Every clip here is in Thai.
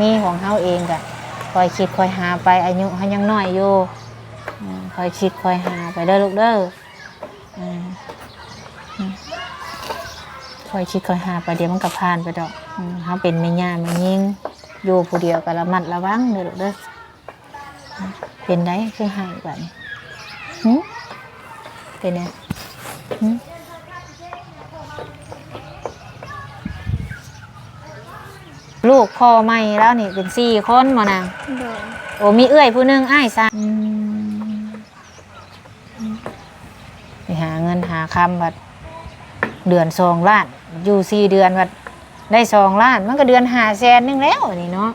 มีของเฮาเองก็คอยคิดคอยหาไปอายุเฮายังน้อยอยู่คอยคิดคอยหาไปเด้อลูกเด้อคอยคิดคอยหาไปเดี๋ยวมันก็ผ่านไปดอกเฮาเป็นแม่ย่าแม่ยิงอยู่ผู้เดียวก็ระมัดระวังเด้อลูกเด้อเป็นได้คือหายบัดนี้หึเป็นไงหึ ลูกพ่อใหม่แล้วนี่เป็นสี่คนมานางโดยโอ้มีเอื้อยผู้หนึงอ้ายซะไปหาเงินหาคำบัดเดือนสองล้านอยู่สี่เดือนบัดได้สองล้าน มันก็เดือนหาแสนนึงแล้วนี่เนาะ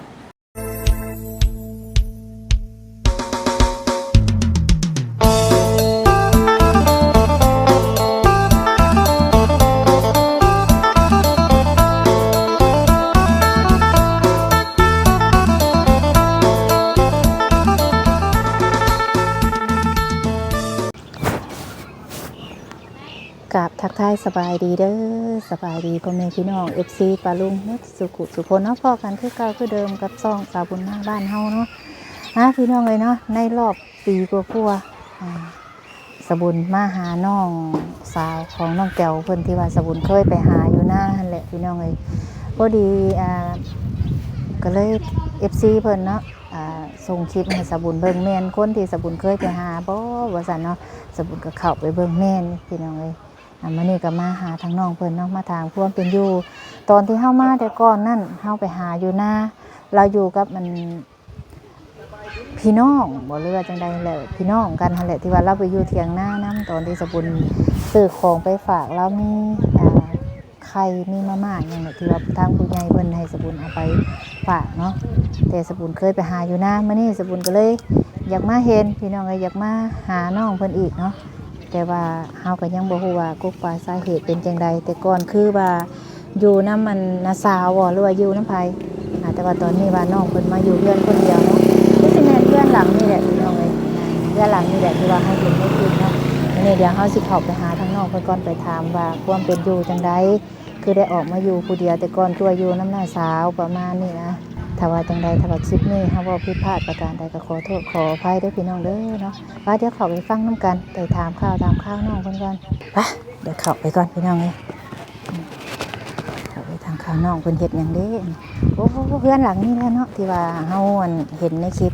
สบายดีเด้อสบายดีพ่อแม่พี่น้องเอฟซีปาลุงเนสุขุสุพลเนาะพ่อกันคือเก่าคือเดิมกับซองสาวบุญหน้าบ้านเฮาเนาะนะพี่น้องเลยเนาะในรอบปีกว่าๆอ่าสบุญมาหาน้องสาวของน้องแก้วเพิ่นที่ว่าสบุญเคยไปหาอยู่หน้าหันแหละพี่น้องเลยพอดีอ่าก็เลยเอฟซีเพิ่นเนาะส่งคลิปให้สบุญเบิ่งแม่นคนที่สบุญเคยไปหาบ่ว่าซั่นเนาะสบุญก็เข้าไปเบิ่งแม่นพี่น้องเลย มานี่ก็มาหาทางน้องเพิ่นเนาะมาทางพวามเป็นอยู่ ตอนที่เฮามาแต่ก่อนนั่นเฮาไปหาอยู่หน้าเราอยู่กับมันพี่น้องบ่เรือจังใดแหละพี่น้องกันหั่นแหละที่ว่าเราไปอยู่เถียงหน้านํตอนที่สบุญซื้อของไปฝากเรามีอ่าไข่มีมาม่าอย่างเนี้ที่ว่าทางผู้ใหญ่เพิ่นให้สบุญเอาไปฝากเนาะแต่สบุญเคยไปหาอยู่หน้ามื้อนี้สบุญก็เลย อยากมาเห็นพี่น้องก็อยากมาหาน้องเพิ่นอีกเนาะ แต่ว่าเฮาก็ยังบ่ฮู้ว่ากุกปลาสาเหตุเป็นจังใดแต่ก่อนคือว่าอยู่น้ำมันนาสาวบ่หรือว่าอยู่น้ำไผอ่าแต่ว่าตอนนี้ว่าน้องเพิ่นมาอยู่เพื่อนคนเดียวเนาะนี่สิแม่นเพื่อนหลังนี่แหละพี่น้องเอ้ยเพื่อนหลังนี่แหละที่ว่าให้เห็นให้คิดเนาะนนี้เดี๋ยวเฮาสิเข้าไปหาทางน้องเพิ่นก่อนไปถามว่าความเป็นอยู่จังใดคือได้ออกมาอยู่ผู้เดียวแต่ก่อนคือว่าอยู่น้ำหน้าสาวประมาณนี้นะ ถ้าว่าจังใดถ้าว่าคลิปนี้เฮาว้าผิดพลาดประการใดก็ขอโทษขออภัยด้วยพี่น้องเด้อเนาะว่าเดี๋ยวเขาไปฟังน้ำกันไปถามข้าวตามข้าวน้องคนก่อนไปเดี๋ยวเขาไปก่อนพี่น้องเลยอืมเขาไปทางข้าวน้องเพิ่นเฮ็ดอย่างเด้โอ้เพื่อนหลังนี่แหละเนาะที่ว่าเฮาอันเห็นในคลิป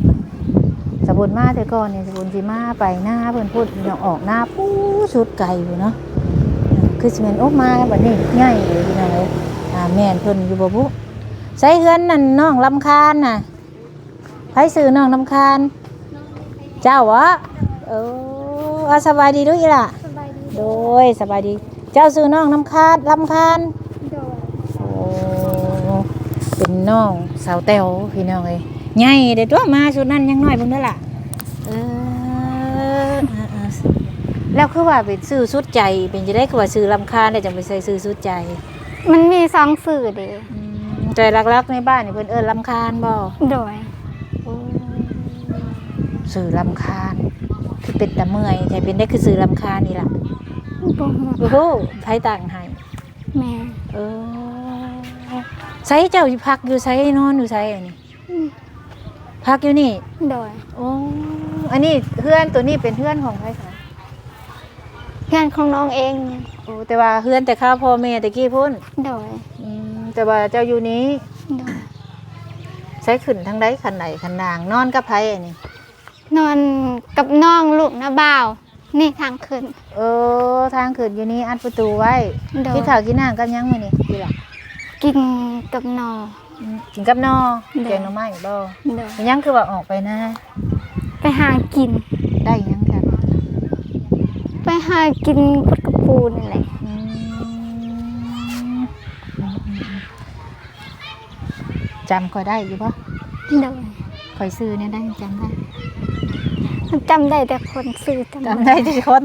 สบุญมาแต่ก่อนเนี่ยสบุญสิมาไปหน้าเพิ่อนพูดพี่น้องออกหน้าปู้ชุดไก่อยู่เนาะคือสิม่นโอ้มาแบัดนี้ง่ายเลยพี่น้องเลยแม่นเพิ่อนอยู่บ่บุ ใส่เฮือนนั่นน้องลำคาญน่ะไผซื้อน้องลำคาญ เจ้าวะเออเอาสบายดีด้วยอีล่ะ สบายดีโดยสบายดี เจ้าซื้อน้องน้ำคาดลำคาญโดยโอ้เป็นน้องสาวแต้วพี่น้องเอ้ยใหญ่เด็ดตัวมาชุดนั้นยังน้อยเพิ่งเด้อล่ะเอออ่าๆแล้วคือว่าเป็นซื้อสุดใจเป็นจะได้คือว่าซื้อลำคาญได้จังไปใส่ซื้อสุดใจ มันมีสองสื่อเดีอืม แต่รักๆในบ้านนี่เพิ่นเอิ้นลำคาญบ่โดยซื้อลำคาญคือเป็นตะเมื่อยใจเป็นได้คือซื้อลำคาญนี่ล่ะบ่ฮู้โอ้โหไผต่างให้แม่เออใช้เจ้าอยู่พักอยู่ใช้นอนอยู่ใช้อันนี้อืมพักอยู่นี่โดยโอ้อันนี้เพื่อนตัวนี้เป็นเพื่อนของใครคะเพื่อนของน้องเองเนี่ยโอ้แต่ว่าเพื่อนแต่ข้าวพ่อแม่ตะกี้พุ่นโดยอืม แต่ว่าเจ้าอยู่นี้โดยใช้ขึ้นทั้งใดขันไหนขันนางนอนกับไผอันนี้ นอนกับน้องลูกนะบ่าว นี่ทางขึ้นเออทางขึ้นอยู่นี้อัดประตูไว้โดยกินข้าวกินน้ำกับหยังมื้อนี้ดีล่ะกินกับนออืมกินกับนอเด้อ แกงหน่อไม้บ่โดยเป็นหยังคือว่าออกไปนะ ไปหากิน ได้หยังกันไปหากินพุดกระปูนี่แหละอืม จำก็ได้อยู่ปะโดยคอยซื้อเนี่ยได้จำได้จำได้แต่คนซื้อจำจำได้ที่คน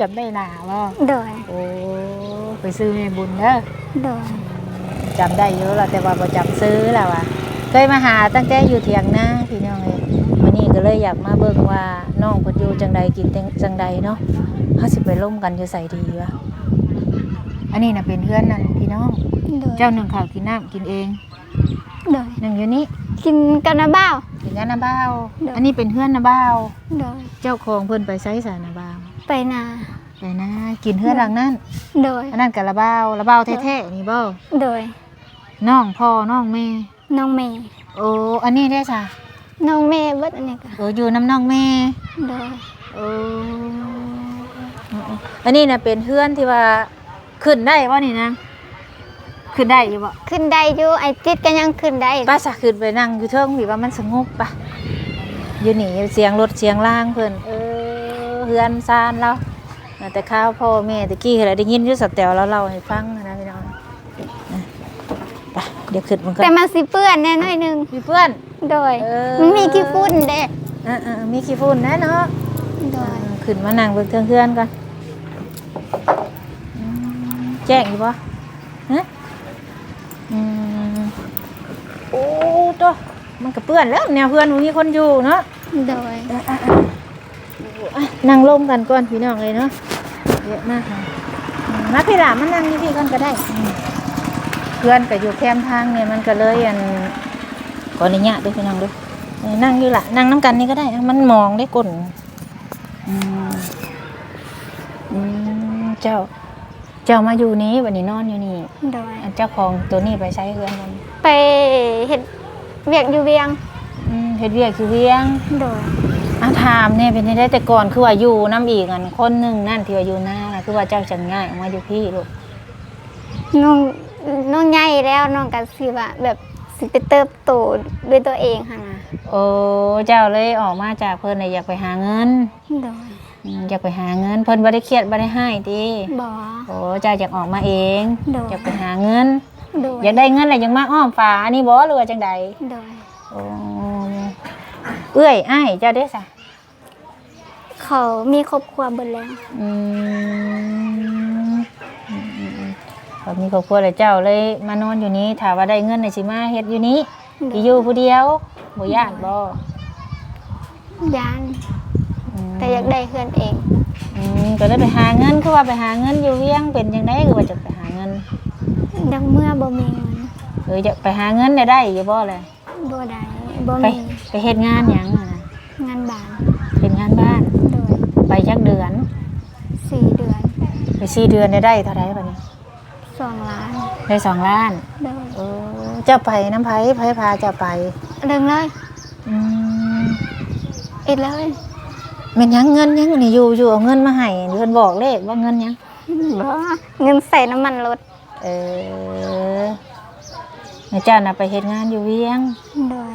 จำได้หนาว่าโดยโอ้ไปซื้อแม่บุญเด้อโดยจำได้เยอะแล้วแต่ว่าประจำซื้อแล้วอะเคยมาหาตั้งแต่อยู่เถียงนาพี่น้องเลยวันนี้ก็เลยอยากมาเบิ่งว่าน้องเพนอยู่จังใดกินจังใดเนาะเขาสิไปร่วมกันอยู่ใส่ดีวะอันนี้นะเป็นเพื่อนนั่นพี่น้องโดยเจ้าหนึ่งข้าวกินน้ำกินเอง โดยหนึ่งอยู่นี่กินกับน้าบ่าวเป็นงานนาบ้าวเด้ออั อันนี้เป็นเพื่อนนาบ้าว โดยเจ้าของเพิ่นไปไซสานาบ้าวไปนาไปนะกินเพื่อนหลังนั้นโดยอันนั้นกับละบ้าวละบ้าวแท้ๆนี่บ่โดยน้องพ่อน้องแม่ น้องเมย์โอ้อันนี้ได้จ้ะน้องเมย์เบิดอันนี้ก็เอออยู่น้ำน้องแม่ โดยโอ้อันนี้น่ะเป็นเพื่อนที่ว่าขึ้นได้บ่นี่นะ ขึ้นได้อยู่บ่ขึ้นได้อยู่ไอ้ติดก็ยังขึ้นได้ป้าสะขึ้นไปนั่งอยู่เทิงพี่ว่ามันสงบปะอยู่นี่เสียงรถเสียงล่างเพิ่นเออเฮือนซานเราแต่ข้าวพ่อแม่ตะกี้เราได้ยินอยู่สแตวแล้วเล่าให้ฟังนะพี่น้องนะไปเดี๋ยวขึ้นมันก็แต่มันสิเปื้อนแน่หน่อยหนึงมีเพื่อนโดยเออมันมีขี้ฝุ่นเด้อ่าๆมีขี้ฝุ่นนะเนาะโดยขึ้นมานั่งเบิ่งเทิงเพื่อนก่อนอืมแจ้งอยู่ปะฮะอืม โอ้ตัวมันก็เปื้อนแล้ว แนวเพื่อนมันมีคนอยู่เนาะโดยอะอะอะอะนั่งลมกันก่อนพี่น้องเลยเนาะเยอะมากค่ะอืมมาพี่หลามันนั่งอยู่พี่ก่อนก็ได้อืมเพื่อนก็อยู่แคมป์ทางเนี่ยมันก็เลยอันก่อนนี้ยด้วยพี่น้องด้วยเออนั่งอยู่ละนั่งน้ำกันนี่ก็ได้นะมันมองได้กลนอืมอืมเจ้า เจ้ามาอยู่นี้วันนี้นอนอยู่นี่ โดย อันเจ้าของตัวนี้ไปใช้เพื่อนมัน ไปเฮ็ดเวียกอยู่เวียงอืมเฮ็ดเวียกคือเวียงโดยอาถามเนี่ยเป็นได้แต่ก่อนคือว่าอยู่น้ำอีกอันคนหนึ่งนั่นที่ว่าอยู่หน้าน่ะคือว่าเจ้าจังง่ายออกมาอยู่พี่ลูกน้องน้องใหญ่แล้วน้องก็สิว่าแบบสิไปเติบโตด้วยตัวเองหั่นน่ะโอ้เจ้าเลยออกมาจากเพิ่นน่ะอยากไปหาเงินโดยอืมอยากไปหาเงินเพิ่นบ่ได้เครียดบ่ได้ให้ติบ่ โอ้เจ้าอยากออกมาเองโดยอยากไปหาเงิน โดย อยากได้เงินแล้วยังมาอ้อมฝาอันนี้บ่หรือว่าจังใดโดย โอ้เอื้อยอ้ายเจ้าเด้ซะเขามีครอบครัวเบิดแล้วอืมอืมอืมอืมเขามีครอบครัวแล้วเจ้าเลยมานอนอยู่นี้ถ้าว่าได้เงินน่ะสิมาเฮ็ดอยู่นี้โดสิอยู่ผู้เดียวบ่ย่านบ่ยานมแต่อยากได้เพื่อนเอง อืมก็เลยไปหาเงินคือว่าไปหาเงินอยู่เวียงเป็นจังไดคือว่าจะไปหาเงิน ดังเมื่อบ่มีเงินเออจะไปหาเงินได้ได้อยู่บ่เลยบ่ได้บ่ไปมีไปเฮ็ดงานหยังอะนะงานบ้านเป็นงานบ้าน โดยไปจักเดือน สี่เดือนไปสี่เดือนได้ได้เท่าไหร่บัดนี้สองล้านได้สองล้านโดยเออเจ้าไปน้ำไผไผพาเจ้าไปเรื่องเลยอืมอีกเลยแม่นหยังเงินหยังนี่อยู่อยู่เอาเงินมาให้เพิ่นบอกเลขว่าเงินหยังบ่เงินใส่น้ำมันรถ เออแม่เจ้าน่ะไปเฮ็ดงานอยู่เวียงโดย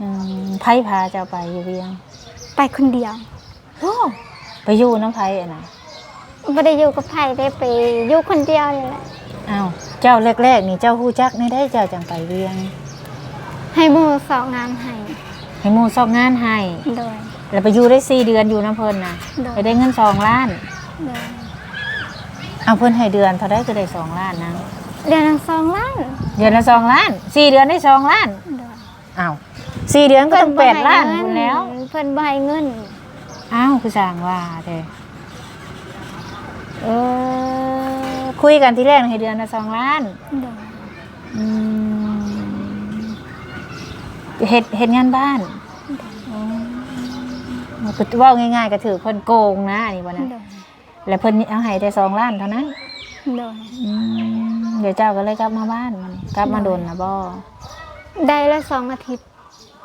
อืมไผพาเจ้าไปอยู่เวียงไปคนเดียวโอ้ไปอยู่น้ำไผอะนะบ่ได้อยู่กับไผได้ไปอยู่คนเดียวนี่แหละอ้าวเจ้าแรกๆนี่เจ้าฮู้จักนี่ได้เจ้าจังไปเวียง ให้หมู่สองงานให้ให้หมู่ซอกงานให้ โดย แล้วไปอยู่ได้สี่เดือนอยู่น้ำเพิ่นน่ะโดย ไปได้เงินสองล้าน โดย เอาเพิ่นให้เดือนเท่าได้ก็ได้สองล้านนะเดือนละสองล้านเดือนละสองล้านสี่เดือนได้สองล้านโดยอ้าวสี่เดือนก็ต้องแปดล้านเพิ่คุนณบ่ให้แล้วเงินเพิ่นบ่ให้เงินอ้าวคือสั่งว่าเด้เออคุยกันที่แรกให้เดือนละสองล้านโดยอืมเฮ็ดเฮ็ดงานบ้านอ๋อคือเว่าง่ายๆก็ถือเพิ่นโกงนะอันนี้บ่นะโดย แล้วเพิ่นเอาให้แต่สองล้านเท่านั้นโดยอืมเดี๋ยวเจ้าก็เลยกลับมาบ้านมัน กลับมาโดนนะบ่ได้ละสองอาทิตย์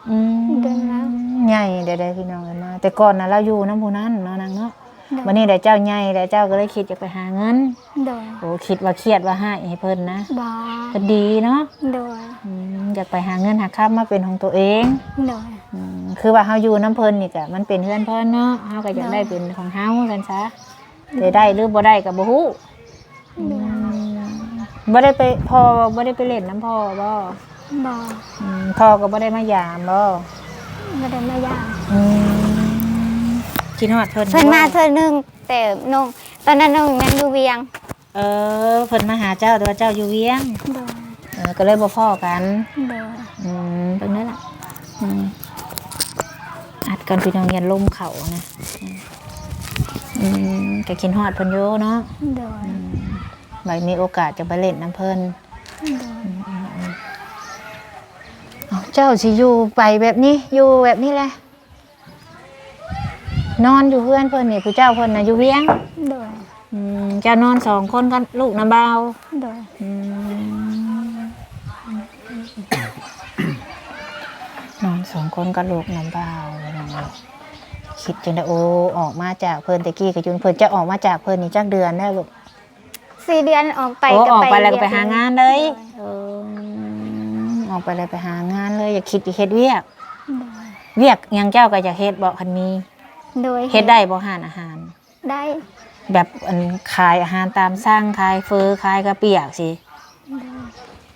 อืมเดือนละใหญ่เดี๋ยวได้พี่น้องกันมา แต่ก่อนน่ะเราอยู่น้ำผู้นั้นเนาะนางเนาะโดยวันนี้เดี๋ยวเจ้าใหญ่เดี๋ยวเจ้าก็เลยคิดจะไปหาเงิน โดยโอ้คิดว่าเครียดว่าให้ให้เพิ่นนะบ่เพิ่นดีเนาะโดยอืมอยากไปหาเงินหาค่ามาเป็นของตัวเองโดย อืมคือว่าเฮาอยู่น้ำเพิ่นนี่ก็มันเป็นเพื่อนเพิ่นเนาะเฮาก็อยากได้เป็นของเฮากันซะ ได้ได้หรือบ่ได้ก็บ่ฮู้โดยบ่ได้ไปพ่อบ่ได้ไปเล่นน้ำพ่อบ่บ่อืมพ่อก็บ่ได้มายามบ่บ่ได้มายามอืมคิดฮอดเพิ่นเพิ่นมาบ่เทื่อหนึงแต่น้องตอนนั้นน้องยังอยู่เวียงเออเพิ่นมาหาเจ้าแต่ว่าเจ้าอยู่เวียงโดยเออก็เลยบ่พ้อกันโดยอืมตรงนั้นล่ะอืมอัดกันพี่น้องยันลมเขานะ อืมก็คิดฮอดเพิ่นอยู่เนาะโดยไว้มีโอกาสจะไปเล่นน้ำเพิ่นโดยเอาเจ้าสิอยู่ไปแบบนี้อยู่แบบนี้แหละ นอนอยู่เพื่อนเพิ่นนี่ผู้เจ้าเพิ่นน่ะอยู่เวียงโดยอืมเจ้านอนสองคนกันลูกน้ำบ่าวโดยอืมนอนสองคนกับลูกน้ำบ่าวน้อง คิดจนได้โอ้ออกมาจากเพิ่นตะกี้กับจุนเพิ่นจะออกมาจากเพิ่นนี่จักเดือนแล้วลูกสี่เดือนออกไปโอ้ก็ออกไปแล้วก็เรีไปยหางานเลยเออออกไปเลยไปหางานเลยอย่าคิดอย่าเฮ็ดเวียก เวียกหยังเจ้าก็อยากเฮ็ดบ่คันมี โดยเฮ็ดได้บ่หานอาหาร ได้ แบบอันขายอาหารตามสั่งขายเฟอขายกระเปียกสิ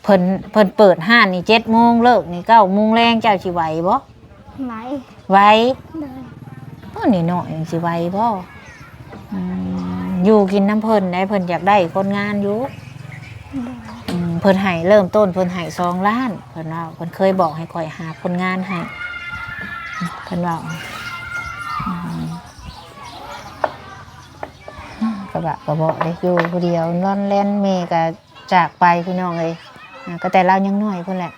เพิ่นเพิ่นเปิดห้านนี่7โมงเลิกนี่9โมงแรงเจ้าสิไหวบ่ไหมไหว โดยโอ้นี่น้อยสิไวบ่ออยู่กินน้ำเพิ่นได้เพิ่นอยากได้คนงานอยู่เพิ่นให้เริ่มต้นเพิ่นให้สองล้าน เพิ่นว่าเพิ่นเคยบอกให้คอยหาคนงานให้เพิ่นว่าอืมกระบะกระบอกเลยอยู่ผู้เดียวนอนเล่นเมก็จากไปพี่น้องเลยก็แต่เรายังน้อยเพิ่นแหละ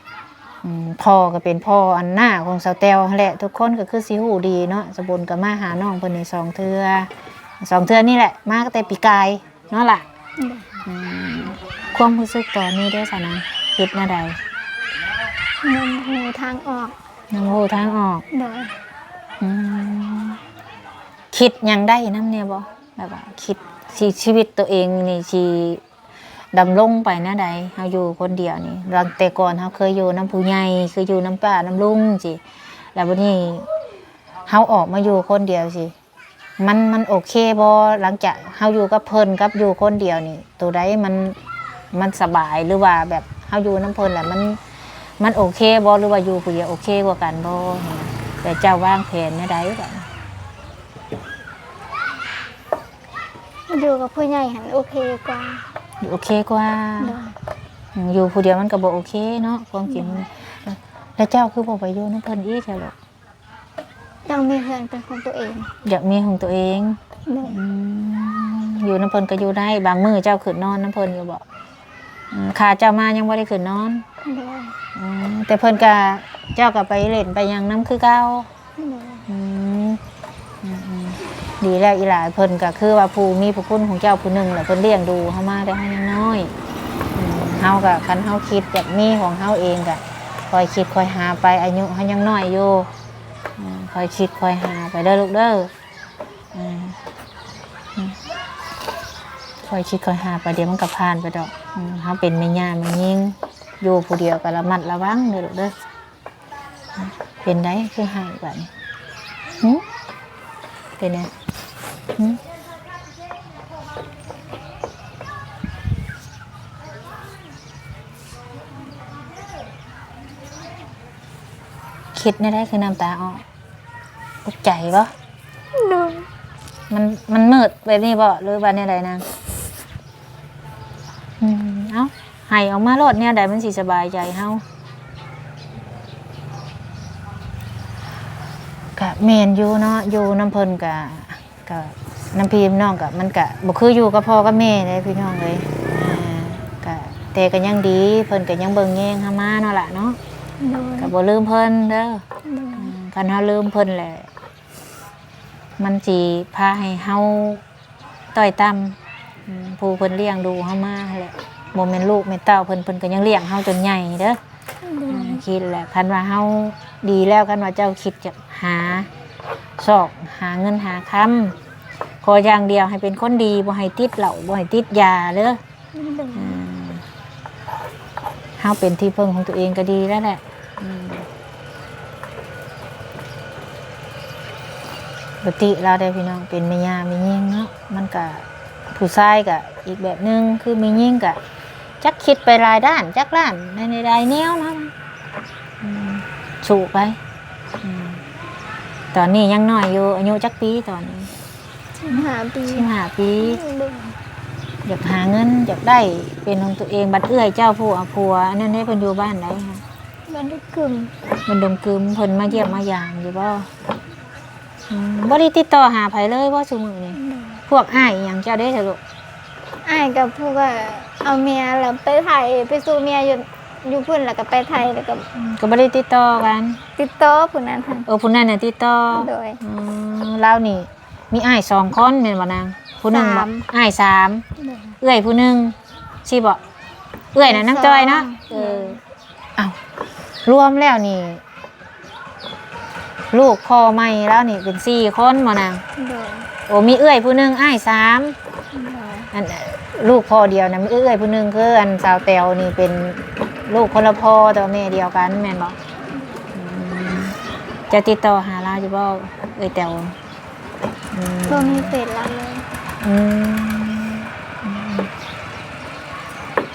พ่อก็เป็นพ่ออันหน้าของสาวเตลนั่นแหละ ทุกคนก็คือสิหูดีเนาะสบุญก็มาหาน้องเพิ่นในสองเทือสองเทือนี่แหละ มาก็แต่ปีกายเนาะล่ะโดยอืมความรู้สึกตอนนี้เด้อสานะคิดหน้าใดมันหูทางออกน้ำหูทางออกโดยอืมคิดหยังได้น้ำเนี่ยบ่แบบว่าคิดสิชีวิตตัวเองนี่สิ ดำลงไปหน้าใดเฮาอยู่คนเดียวนี่หลังแต่ก่อนเฮาเคยอยู่น้ำผู้ใหญ่เคยอยู่น้ำป้าน้ำลุงสิแล้ววันนี้เฮาออกมาอยู่คนเดียวสิมันมันโอเคบ่หลังจากเฮาอยู่กับเพิ่นกับอยู่คนเดียวนี่ ตัวใดมันมันสบายหรือว่าแบบเฮาอยู่น้ำเพิ่นแหละมันมันโอเคบ่หรือว่าอยู่ผู้เดียวโอเคกว่ากันบ่แต่เจ้าวางแผนในใดแบบอยู่กับผู้ใหญ่หันโอเคกว่า โอเคกว่าโดยอืมอยู่ผู้เดียวมันก็บ่โอเคเนาะความจริงมันแล้วเจ้าคือบ่ไปอยู่น้ำเพิ่นอีกแล้วหรอกต้องมีเพื่อนเป็นของตัวเอง อยากมีของตัวเองโดยอืมอยู่น้ำเพิ่นก็อยู่ได้ บางมื้อเจ้าขึ้นนอนน้ำเพิ่นอยู่บ่อืมขาเจ้ามายังบ่ได้ขึ้นนอนโดยอืมแต่เพิ่นก็เจ้าก็ไปเล่นไปหยังน้ำคือเก่า โดย อืมอืมอืม ดีแล้วอีหลาเพิ่นก็คือว่าผู้มีพระคุณของเจ้าผู้หนึ่งแหละเพิ่นเลี้ยงดูเฮามาได้เฮายังน้อยอืมเฮาก็คันเฮาคิดแบบมีของเฮาเองก็คอยคิดคอยหาไปอายุเฮายังน้อยอยู่อืมคอยคิดคอยหาไปเด้อลูกเด้ออืมอืมคอยคิดคอยหาไปเดี๋ยวมันก็ผ่านไปดอกอืมเฮาเป็นแม่ย่าแม่ยิ่งอยู่ผู้เดียวก็ระมัดระวังเด้อลูกเด้ออืมเป็นได้คือหายบัดนี้หึเป็นไง คิดไม่ได้คือน้ำตาออกตกใจปะโดยมันมันมืดแบบนี้บ่หรือว่าเนี่ยใดนางอืมเอ้าให้ออกมาโลดเนี่ยใดมันสิสบายใจเฮากะเมนอยู่เนาะอยู่น้ำเพิ่นกะ กะน้ำพีมน้องกะมันกะบ่คืออยู่กับพ่อกับแม่เลยพี่น้องเลยอ่ากะแต่ก็ยังดีเพิ่นก็ยังเบิ่งแยงเฮามาเนาะล่ะเนาะโดยก็บ่ลืมเพิ่นเด้อโดยอืมคันเฮาลืมเพิ่นแหละมันสิพาให้เฮาต้อยต่ำอืมผู้เพิ่นเลี้ยงดูเฮามาแหละบ่แม่นลูกแม่นเต้าเพิ่นเพิ่นก็ยังเลี้ยงเฮาจนใหญ่เด้อโดอืยมคิดแหละคันว่าเฮาดีแล้วคันว่าเจ้าคิดจะหา ซอกหาเงินหาคำขออย่างเดียวให้เป็นคนดีบ่ให้ติดเหล้าบ่ให้ติดยาเด้อโดยอืมเฮาเป็นที่พึ่งของตัวเองก็ดีแล้วแหละอืมปกติเราได้พี่น้องเป็นแม่ย่าแม่ยิ่งเนาะมันก็ผู้ชายก็อีกแบบนึงคือแม่ยิ่งก็จักคิดไปหลายด้าน จักล้านในในใดแนวเนาะอืมสู่ไปอืม ตอนนี้ยังน้อยอยู่อายุจักปีตอนนี้สิบห้าปีสิบห้าปีโดยอยากหาเงินอยากได้เป็นของตัวเองบัดเอื้อยเจ้าผู้เอาผัวอันนั้นให้เพิ่นอยู่บ้านไหนคะบันทึกกึ่มมันดมกึมเพิ่นมาเยี่ยมมายามอยู่บ่อืมบ่ได้ติดต่อหาไผเลยบ่ซุมื้อนี้โดยพวกอ้ายอิหยังเจ้าได้เถอะลูก อ้ายกับผู้ก็เอาเมียแล้วไปถ่ายไปสู่เมียอยู่ อยู่พุ่นแล้วก็ไปไทยแล้วก็ก็บ่ได้ติดต่อกัน ติดต่อผู้นั้นหั่นเออผู้นั้นน่ะติดต่อโดย อืมเรานี่ มีอ้ายสองคนแม่นบ่นางผู้หนึงบ่สาม อ้ายสามโดยเอื้อยผู้หนึงสิบ่เอื้อยน่ะนางจอยเนาะสองเออเอ้ารวมแล้วนี่ ลูกพ่อใหม่แล้วนี่เป็นสี่คนบ่นางโดยโอ้มีเอื้อยผู้หนึงอ้ายสาม โดยอันลูกพ่อเดียวนะมีเอื้อยผู้หนึงคืออันสาวแตวนี่เป็น ลูกคนละพ่อแต่ว่าแม่เดียวกันแม่นบ่อืมจะติดต่อหาเราอยู่บ่เอ้ยแตวอืมบ่มีเฟซเราเลยอืมอืม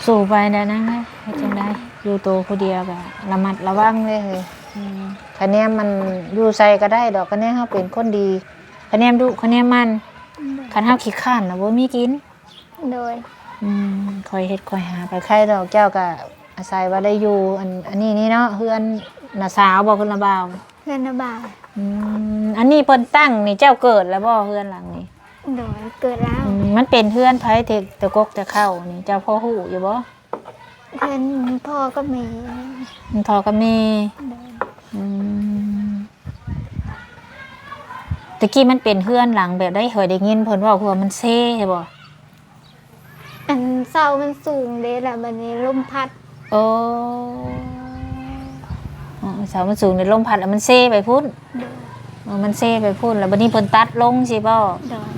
สู่ไปได้นะเฮ้ยเฮ็ดจังไดอยู่โตวผู้เดียวก็ระมัดระวังเลยเฮ้ยอืมคะแนนมันอยู่ใส่ก็ได้ดอกคะแนนเฮาเป็นคนดีคะแนนดุคะแนนมันคันเฮาขี้ข้านน่ะบ่มีกิน โดย อืมคอยเฮ็ดคอยหาไปใครดอกเจ้าก็ อาศัยว่าได้อยู่อันอันนี้นี่เนาะเฮือนน่ะสาวบ่เพิ่นละบ่าวเพื่อนนะบ่าวอืมอันนี้เพิ่นตั้งนี่เจ้าเกิดแล้วบ่เฮือนหลังนี้โดยเกิดแล้วอืมมันเป็นเฮือนไผเทกตะกกตะเข้านี่เจ้าพ่อฮู้อยู่บ่เพื่อนพ่อก็มีมันพอกับแม่โดยอืมตะกี้มันเป็นเฮือนหลังแบบได้เคยได้ยินเพิ่นเว่าเพื่อมันเซ่ใช่บ่อันเสามันสูงเด้แหละบัดนี้ลมพัด โอ้อ๋อเสามันสูงในลมพัดแล้วมันเซ่ไปพุ่นโดยเออมันเซ่ไปพุ่นแล้วบัดนี้เพิ่นตัดลงสิบ่โดย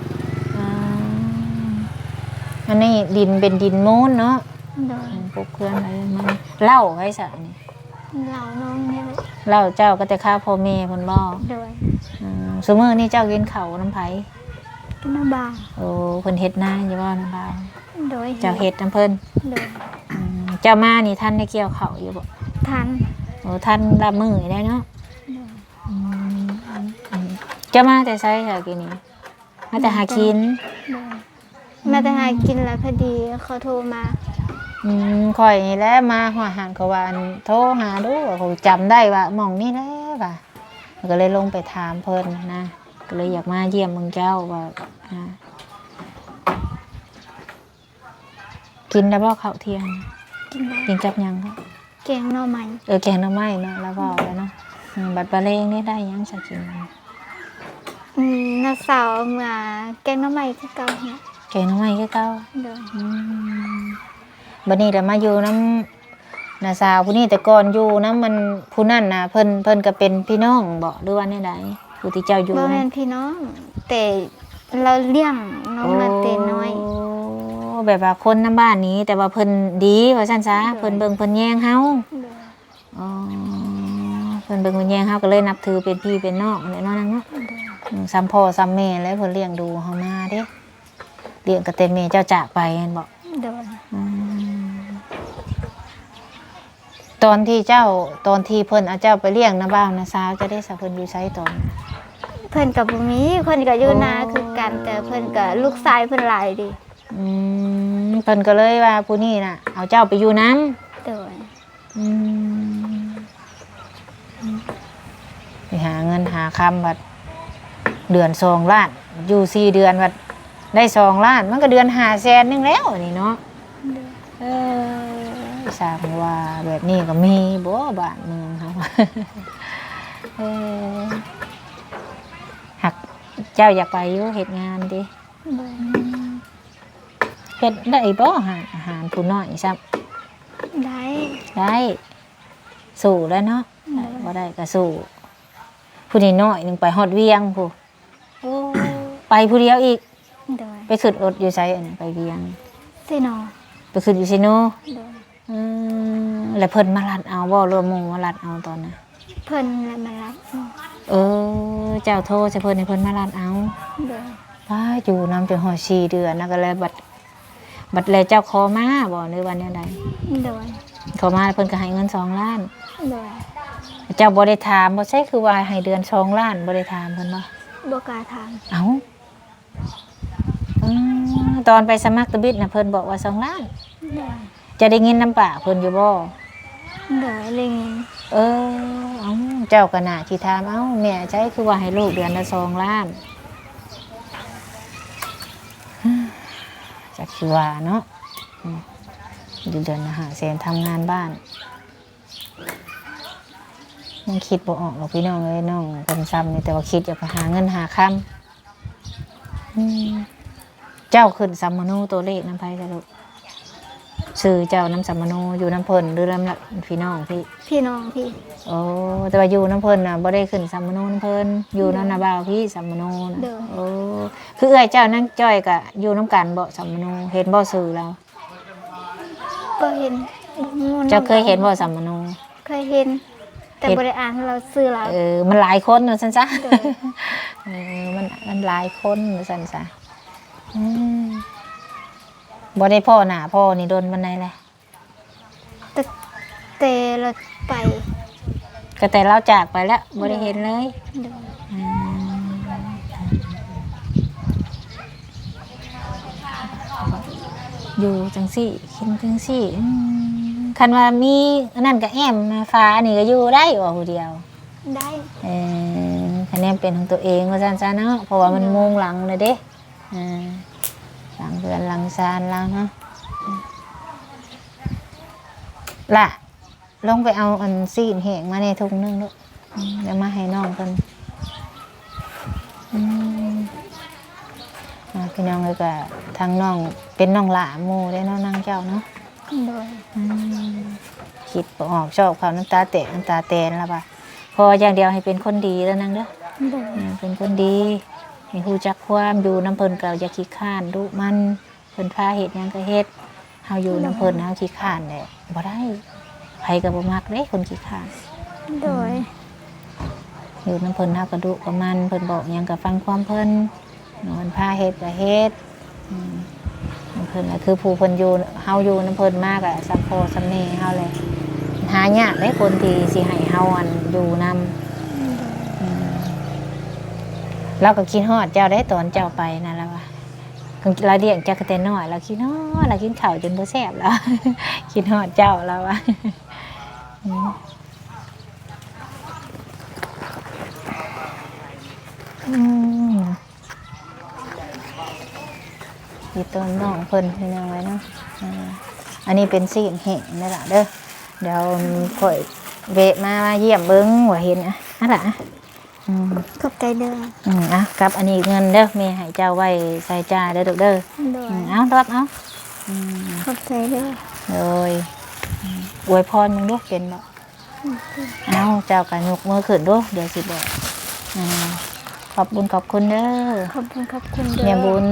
อ่าอันนี้ดินเป็นดินมูนเนาะโดยปลูกเครื่องอะไรมันเหล้าไว้ซะนี่เราน้องเนี่ยเหล้าเจ้าก็แต่ข้าพ่อแม่เพิ่นบ่โดยอืมซุมื้อนี้เจ้ากินข้าวน้ำไผกินน้ำบ่าวโอ้เพิ่นเฮ็ดนาอยู่บ่น้ำลาวโดยเจ้าเฮ็ดน้ำเพิ่นโดยอืม เจ้ามานี่ท่านได้เกี่ยวข้าวอยู่บ่ทันโอ้ท่านรับมือได้เนาะโดยอืมอืมเจ้ามาแต่ไสค่ะกินนี่มาแต่หากินโดยแม่แต่หากินแล้วพอดีเขาโทรมาอืมข่อยนี่แหละมาหัวหันเขาว่าอันโทรหาดูว่าเขาจำได้ว่าหม่องนี่แหละว่าก็เลยลงไปถามเพิ่นนะก็เลยอยากมาเยี่ยมเมืองเจ้าว่าอ่ากินได้บ่ข้าวเที่ยง กินได้กินกับหยังครับแกงหน่อไม้เออแกงหน่อไม้เนาะแล้วก็แล้วเนาะอืมบัดปลาเลงนี่ได้หยังสักกินอืมน้าสาวเมื่อแกงหน่อไม้คือเก่าเนี่ยแกงหน่อไม้คือเก่าโดยอืมบัดนี้เรามาอยู่น้ำนาสาวผู้นี้แต่ก่อนอยู่น้ำมันผู้นั่นนะเพิ่นเพิ่นก็เป็นพี่น้องบ่หรือว่าแนี่ใดผู้ที่เจ้าอยู่บ่แม่นพี่น้อง แต่เราเลี้ยงน้องมาแต่น้อย โแบบว่าคนน้ำบ้านนี้ แต่ว่าเพิ่นดีว่าซั่นซะโดยเพิ่นเบิ่งเพิ่นแย่งเฮาโดยอ๋อเพิ่นเบิ่งเพิ่นแย่งเฮาก็เลยนับถือเป็นพี่เป็นน้องแหละเนาะนางเนาะโดยอืมซ้ำพ่อซ้ำแม่แล้วเพิ่นเลี้ยงดูเฮามาเด้เลี้ยงก็แต่แม่เจ้าจากไปแม่นบ่โดยอืมตอนที่เจ้าตอนที่เพิ่นเอาเจ้าไปเลี้ยงนะบ้าวนะสาวจะได้สักเพิ่นอยู่ไสตอนเพิ่นกับบ่มีเพิ่นก็อยู่นาโอ้คือกันแต่เพิ่นก็ลูกชายเพิ่นหลายดิ อืมเพิ่นก็เลยว่าผู้นี้น่ะ เอาเจ้าไปอยู่น้โดยำอืมไปหาเงินหาคำบัดเดือนสองล้าน อยู่สี่เดือนบัดได้สองล้าน มันก็เดือนหาแสนนึงแล้วนี่เนาะโดยเออสร้างว่าแบบนี้ก็มีบ่บ้านเมืองเขาเออหักเจ้าอยากไปอยู่เฮ็ดงานดิ โดย เฮ็ดได้บ่อาหารอาหารผู้น้อยซับได้ได้สู้แล้วเนาะได้บ่ได้ก็สู้ผู้นี้น้อยหนึงไปฮอดเวียงผู้โอ้ไปผู้เดียวอีกโดยไปขึ้นรถอยู่ไสอันนั้นไปเวียงสินอไปขึ้นอยู่ซิโนโดยอืมแล้วเพิ่นมาลัดเอาบ่รวมหมู่มาลัดเอาตอนน่ะเพิ่นและมารับเออเจ้าโทรจะเพิ่นให้เพิ่นมาลานเอาโดยป้าอยู่นำจนหอสี่เดือนนะก็เลยบัด บัดเลยเจ้าขอมาบ่ในวันนี้ใดโดยขอมาแล้วเพิ่นก็ให้เงินสองล้าน โดยเจ้าบ่ได้ถามบ่ใช่คือว่าให้เดือนสองล้านบ่ได้ถามเพิ่นบ่บ่กล้าถามเอ้าอืมตอนไปสมัครตะบิดน่ะเพิ่นบอกว่าสองล้าน โดยจะได้เงินน้ำปากเพิ่นอยู่บ่โดยเลยเงินเออเอ้าเจ้าก็น่าสิถามเอ้าแม่ใจคือว่าให้ลูกเดือนละสองล้าน ชีวาเนาะอยู่เดือนหาเสนทำงานบ้านยังคิดบ่ออกหรอกพี่น้องเลยน้องคนซ้ำนี่แต่ว่าคิดอยากไปหาเงินหาคำเจ้าขึ้นซัมมโนตัวเลขน้ำไพ่สรุป ซื้อเจ้าน้ำสัมมโนอยู่น้ำเพลินหรือน้ำพี่น้องพี่ พี่น้องพี่ โอ้แต่ว่าอยู่น้ำเพลินน่ะบ่ได้ขึ้นสัมมโนน้ำเพลินอยู่น้ำนาบ่าวพี่สัมมโนนะเด้อ โอ้คือเอ้อยเจ้านั่งจ้อยกะอยู่น้ำกันบ่สัมมโนเห็นบ่ซื้อเราก็เห็นเจ้าเคยเห็นบ่สัมมโน เคยเห็น แต่เห็น บริอ่านเราซื้อเรา เออ มันหลายคนเนอะสันซะเด้อเออ มันมันหลายคนเนอะสันซะอืม บ่ได้พ่อหน้าพ่อนี่โดนบันไดแหละแต่แต่เราไปก็แต่เราจากไปแล้วบ่ได้เห็นเลยเด้ออืมอยู่จังสี่กินจังสี่อืมคันว่ามีอันนั่นก็แอมมาฟ้านี่ก็อยู่ได้ว่าผู้เดียว ได้เออคะแนนเป็นของตัวเองว่าซั่นซะเนาะเพราะว่ามันมุงหลังเลยเด้อ่า หลังเรือนหลังซานหลังเนาะอืมล่ะ ลงไปเอาอันซีนแห้งมาในถุงหนึงลูกอืมเดี๋ยวมาให้น้องเพิ่นอืมอ่าพี่น้องเลยก็ทางน้องเป็นน้องหลาหมูได้เนาะนางเจ้าเนาะโดยอืมคิดบ่ออกชอบเขาน้ำตาแตกน้ำตาแตนแล้วป่ะพออย่างเดียวให้เป็นคนดีแล้วนางเด้อโดยอ่าเป็นคนดี ให้ฮู้จักความอยู่น้ำเพิ่นก็อย่าขี้ข้านดุมันเพิ่นพาเฮ็ดหยังก็เฮ็ดเฮาอยู่น้ำเพิ่นเฮาขี้ข้านแหละบ่ได้ไผก็บ่มักเด้คนขี้ข้าน โดย อยู่น้ำเพิ่นเฮาก็ดุกับมันเพิ่นบอกหยังก็ฟังความเพิ่นนอนพาเฮ็ดก็เฮ็ดอืมน้ำเพิ่นก็คือผู้เพิ่นอยู่เฮาอยู่น้ำเพิ่นมากอะสัมโพสัมเนเฮาเลยหายากได้คนที่สิให้เฮาอันอยู่นำอืม เราก็คิดฮอดเจ้าได้ตอนเจ้าไปนั่นแหละว่ะเราเลี้ยงเจ้ากระเตนน้อยเราคิดฮอดเรากินข้าวจนบ่แซ่บแล้วคิดฮอดเจ้าแล้วว่ะอืมอืมอยู่ต้นน้องเพิ่นพี่น้องไว้เนาะอันนี้เป็นสีแห้งนี่แหละเด้อเดี๋ยวข่อยเวะมาเยี่ยมเบิ้งว่าเห็นอะนั่นแหละ อืมขอบใจเด้ออืมอะกับอันนี้เงินเด้อแม่ให้เจ้าไว้ใส่จ่ายเด้อลูกเด้อโดยอืมเอารับเอาอืมขอบใจเด้อเลยอืมอวยพรมึงด้วยเป็นบ่เอาเจ้ากันยกมือขึ้นด้วยเดี๋ยวสิบอกอ่าขอบบุญขอบคุณเด้อขอบคุณขอบคุณเด้อแม่บุญ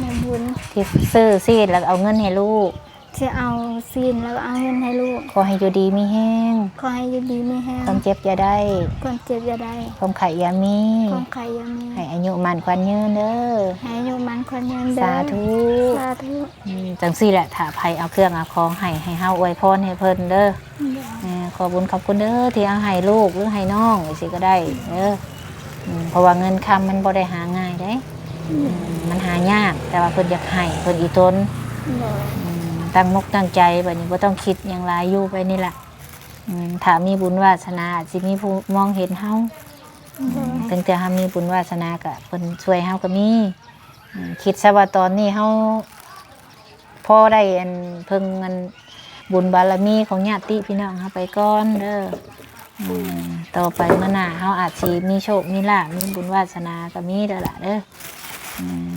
แม่บุญที่ซื้อซีดแล้วก็เอาเงินให้ลูก จะเอาซีนแล้วก็เอาเงินให้ลูก ขอให้อยู่ดีมีแห้ง ขอให้อยู่ดีไม่แห้งความเจ็บอย่าได้ ความเจ็บอย่าได้ความไข่อย่ามี ความไข่อยังมีให้อายุมันควันยืนเด้อ ให้อายุมันคนยืนเด้อสาธุ สาธุอืมจังซี่แหละถ้าภัยเอาเครื่องเอาของให้ให้เฮาอวยพรให้เพิ่นเด้อโดยแหม่ขอบุญขอบคุณเด้อที่เอาให้ลูกหรือให้น้องสิก็ได้เด้ออืมเพราะว่าเงินคำมันบ่ได้หาง่ายเด้อืมมันหายากแต่ว่าเพิ่นอยากให้เพิ่นอีตนโดยอืม ตั้งมกตั้งใจแบบนี้บ่ต้องคิดอย่างไรอยู่ไปนี่แหละอืมถ้ามีบุญวาสนาอาจสิมีผู้มองเห็นเฮาโดยถึงแต่เฮามีบุญวาสนาก็เพิ่นช่วยเฮาก็มีอืมคิดซะว่าตอนนี้เฮาพอได้อันเพิ่งอันบุญบารมีของญาติพี่น้องเฮาไปก่อนเด้ออืมต่อไปเมื่อหน้าเฮาอาจสิมีโชคมีลาภมีบุญวาสนาก็มีเด้อล่ะเด้ออืม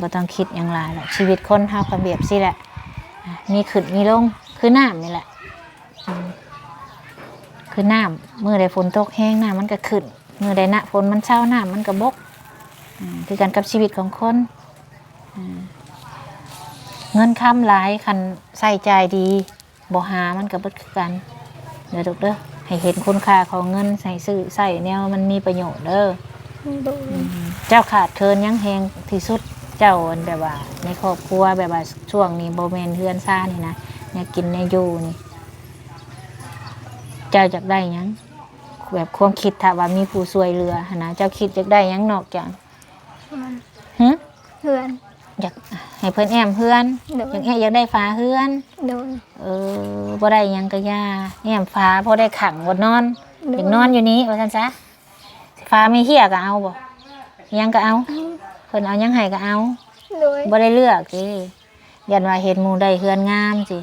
บ่ต้องคิดอย่างไรหรอกชีวิตคนเฮาก็แบบสิแหละอะ มีขึ้นมีลงคือน้ำนี่แหละอืมคือน้ำมื้อใดฝนตกแห้งน้ำมันก็ขึ้นมื้อใดหน้าฝนมันเช้าน้ำมันก็บกอืมคือกันกับชีวิตของคนอืมเงินคำหลายคันใส่ใจายดีบ่หามันก็เบิดคือกันเด้อลูกเด้อให้เห็นคุณค่าของเงินใส่ซื้อใส่แนวมันมีประโยชน์เด้อโดยอเจ้าขาดเคินยังแหงที่สุด เจ้าอันแบบว่า ในครอบครัวแบบว่าช่วงนี้โบแมนเฮือนซ่านี่นะเนี่ยกินในอยู่นี่ เจ้าอยากได้หยังแบบความคิดถ้าว่ามีผู้ช่วยเหลือหั้นนะเจ้าคิดอยากได้หยังนอกจากมันหึเพื่อนอยากให้เพิ่นแอมเพื่อนโดอยยากแออยากได้ฟ้าเพื่อน โดยเออบ่ได้หยังก็ย่าแอมฟ้าพอได้ขังบนนอน โดอยากนอนอยู่นี้ว่าซั่นซะฟ้าไม่เฮียก็เอาบ่ยังก็เอา เพิ่นเอายังให้ก็เอาโดยบ่ได้เลือกสิยันว่าเห็นหมู่ได้เฮือนงามสิ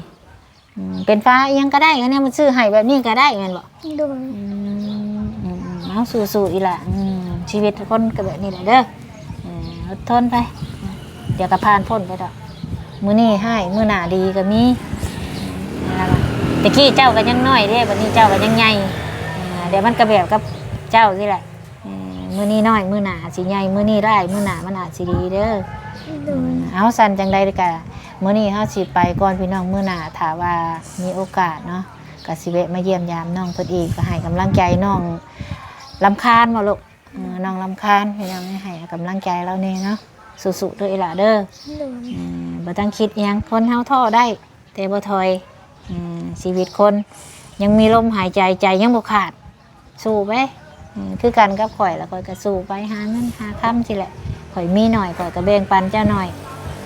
อืมเป็นฟ้าอิหยังก็ได้ก็เนี่ยมันซื้อให้แบบนี้ก็ได้แม่นบ่ โดยอืมเอาสู้ๆอีหละอืมชีวิตทุกคนก็แบบนี้แหละเด้อเอออดทนไป เดี๋ยวก็ผ่านพ้นไปดอกมื้อนี้ให้มื้อหน้าดีก็มีนั่นล่ะตะกี้เจ้าก็ยังน้อยเด้บัดนี้เจ้าก็ยังใหญ่อ่าเดี๋ยวมันก็แบบกับเจ้าสิแหละเออ มื้อนี้น้อยมื้อหน้าสิใหญ่มื้อนี้ได้มื้อหน้ามันอาจสิดีเด้อโดยเอาสันจังใดดีกะมื้อนี้เฮาสิไปก่อนพี่น้องมื้อหน้าถ้าว่ามีโอกาสเนาะก็สิแวะมาเยี่ยมยามน้องเพิ่นอีกก็ให้กำลังใจน้องลำคาญบ่ลูกเออน้องลำคาญพี่น้องให้กำลังใจเราแน่เนาะสู้ๆเด้ออีหล่ะเด้อโดยอืมบ่ต้องคิดอิหยังคนเฮาท้อได้ แต่บ่ถอยอืมชีวิตคน ยังมีลมหายใจใจยังบ่ขาดสู้ไปอืม คือกันกับข่อยแล้วข่อยก็สู้ไปหาเงินหาค่ำสิแหละข่อยมีหน่อยข่อยก็แบ่งปันเจ้าหน่อย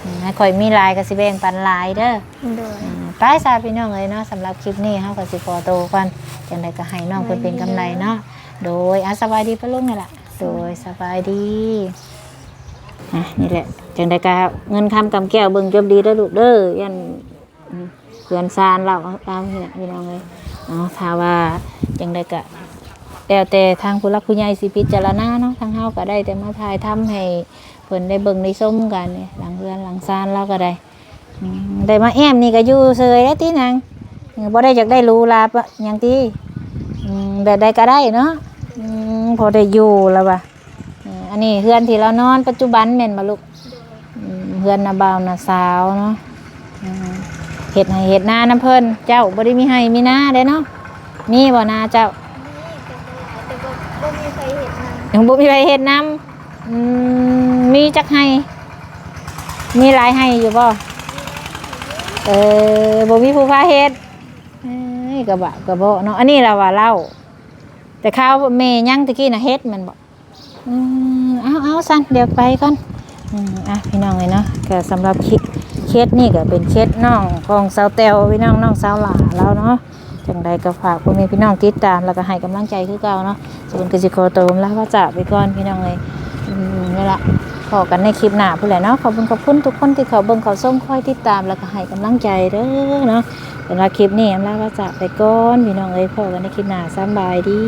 อืมให้ข่อยมีหลายก็สิแบ่งปันหลายเด้อโดยอืมไปซาพี่น้องเลยเนาะสำหรับคลิปนี้เฮาก็สิขอโตวก่อนจังไดก็ให้น้องเพิ่นเป็นกำไรเนาะโดยอาสบายดีปะลุงนี่ล่ะโดยสบายดีอะนี่แหละจังไดก็เงินคำกำแก้วเบิ่งจบดีเด้อลูกเด้อยันอืมเพื่อนซานเราเอาตามนี่แหละพี่น้องเลยเนาะถ้าว่าจังไดก็ แล้วแต่ทางผู้รักผู้ใหญ่สิพิจารณาเนาะทางเฮาก็ได้แต่มาถ่ายทำให้เพิ่นได้เบิ่งได้ชมกันเนี่ยหลังเรือนหลังซานเราก็ได้อืมได้มาแอมนี่ก็อยู่เซยแล้วที่นางบ่ได้อยากได้หรูหราปะหยังที่อืมแบบใดก็ได้เนาะอืมพอได้อยู่แล้วว่ะเอออันนี้เฮือนที่เรานอนปัจจุบันแม่นบ่ลูกอืมเฮือนนาบ่าวนาสาวเนาะอืมเฮ็ดให้เฮ็ดนาน้ำเพิ่นเจ้าบ่ได้มีให้มีนาเด้เนาะมีบ่นาเจ้า แต่ก็บ่มีใครเห็นมัน ยังบ่มีใครเฮ็ดนำอืมมีจักให้ มีหลายให้อยู่บ่เออบ่มีผู้พาเฮ็ดเอ้ยกระบะกระบาะเนาะอันนี้เราว่าเล่า แต่ข้าวเมยังตะกี้น่ะเฮ็ดมันบอกอืมเอาเอาสั่นเดี๋ยวไปก่อนอืมอะพี่น้องเลยเนาะก็สำหรับคิดเคสนี่ก็เป็นเคสน้องของสาวแตวพี่น้องน้องสาวหลาแล้วเนาะ จังใดก็ฝากพ่อแม่พี่น้องติดตามแล้วก็ให้กำลังใจคือเก่าเนาะส่วนกสิโคโตมแล้วก็จากไปก่อนพี่น้องเลยนี่ละพอกันในคลิปหน้าพู้นแหละเนาะขอบคุณขอบคุณทุกคนที่เขาเบิ่งเขาส้มคอยติดตามแล้วก็ให้กำลังใจเด้อเนาะสำหรับคลิปนี้อำลาก็จากไปก่อนพี่น้องเอ้ยพอกันในคลิปหน้าสบายดี